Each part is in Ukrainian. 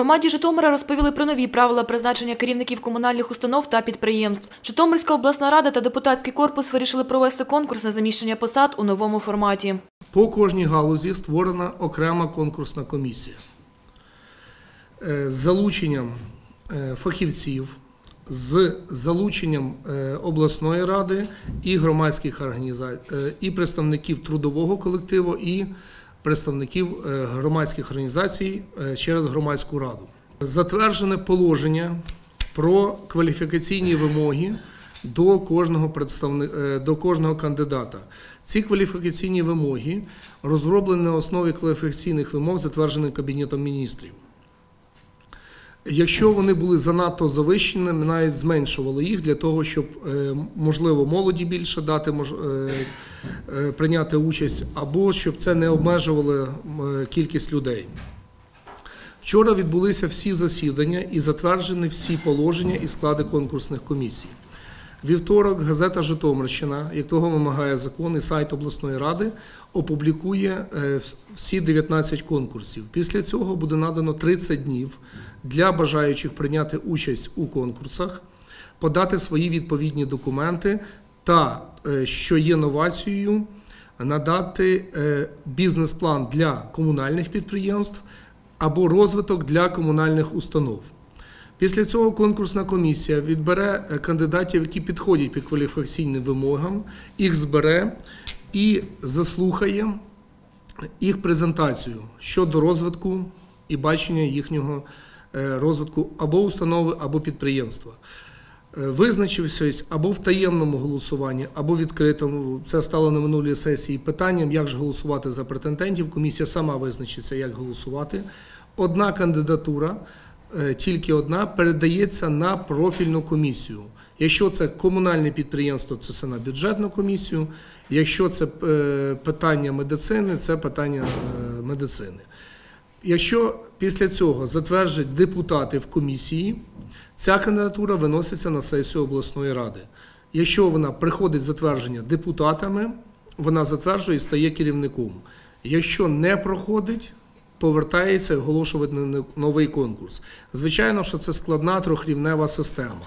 громаді Житомира розповіли про нові правила призначення керівників комунальних установ та підприємств. Житомирська обласна рада та депутатський корпус вирішили провести конкурс на заміщення посад у новому форматі. По кожній галузі створена окрема конкурсна комісія Е, з залученням е, фахівців, з залученням е, обласної ради і громадських організацій, і представників трудового колективу, і представників е, громадських організацій е, через громадську раду. Затверджене положення про кваліфікаційні вимоги до кожного представника до кожного кандидата. Ці кваліфікаційні вимоги розроблені на основі кваліфікаційних вимог, затверджених Кабінетом міністрів. Якщо вони були занадто завищеними, навіть зменшували їх для того, щоб е, можливо молоді більше дати мож- е, е, прийняти участь, або щоб це не обмежувало кількість людей. Вчора відбулися всі засідання і затверджені всі положення і склади конкурсних комісій. Вівторок газета Житомирщина, як того вимагає закон і сайт обласної ради, опублікує е, всі 19 конкурсів. Після цього буде надано 30 днів для бажаючих прийняти участь у конкурсах, подати свої відповідні документи та, е, що є новацією, надати е, бізнес-план для комунальних підприємств або розвиток для комунальних установ. Після цього конкурсна комісія відбере е, кандидатів, які підходять під кваліфікаційним вимогам, їх збере і заслухає їх презентацію щодо розвитку і бачення їхнього е, розвитку або установи, або підприємства. Е, Визначившись або в таємному голосуванні, або відкритому, це стало на минулій сесії питанням, як ж голосувати за претендентів. Комісія сама визначиться, як голосувати. Одна кандидатура, тільки одна, передається на профільну комісію. Якщо це комунальне підприємство, це на бюджетну комісію. Якщо це е, питання медицини, це питання е, медицини. Якщо після цього затверджать депутати в комісії, ця кандидатура виноситься на сесію обласної ради. Якщо вона приходить затвердження депутатами, вона затверджує і стає керівником. Якщо не проходить, повертається оголошувати новий конкурс. Звичайно, що це складна трьохрівнева система.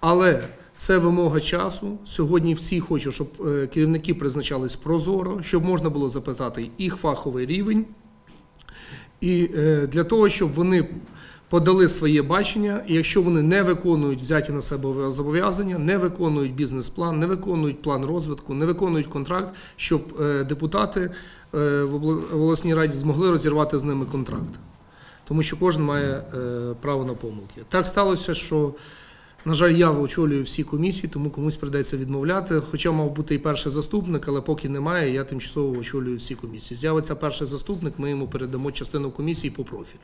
Але це вимога часу. Сьогодні всі хочуть, щоб е, керівники призначались прозоро, щоб можна було запитати їх фаховий рівень. І е, для того, щоб вони подали своє бачення, і якщо вони не виконують взяті на себе зобов'язання, не виконують бізнес-план, не виконують план розвитку, не виконують контракт, щоб е, депутати е, в обласній раді змогли розірвати з ними контракт. Тому що кожен має е, право на помилки. Так сталося, що, на жаль, я очолюю всі комісії, тому комусь прийдеться відмовляти. Хоча мав бути і перший заступник, але поки немає, я тимчасово очолюю всі комісії. З'явиться перший заступник, ми йому передамо частину комісії по профілю.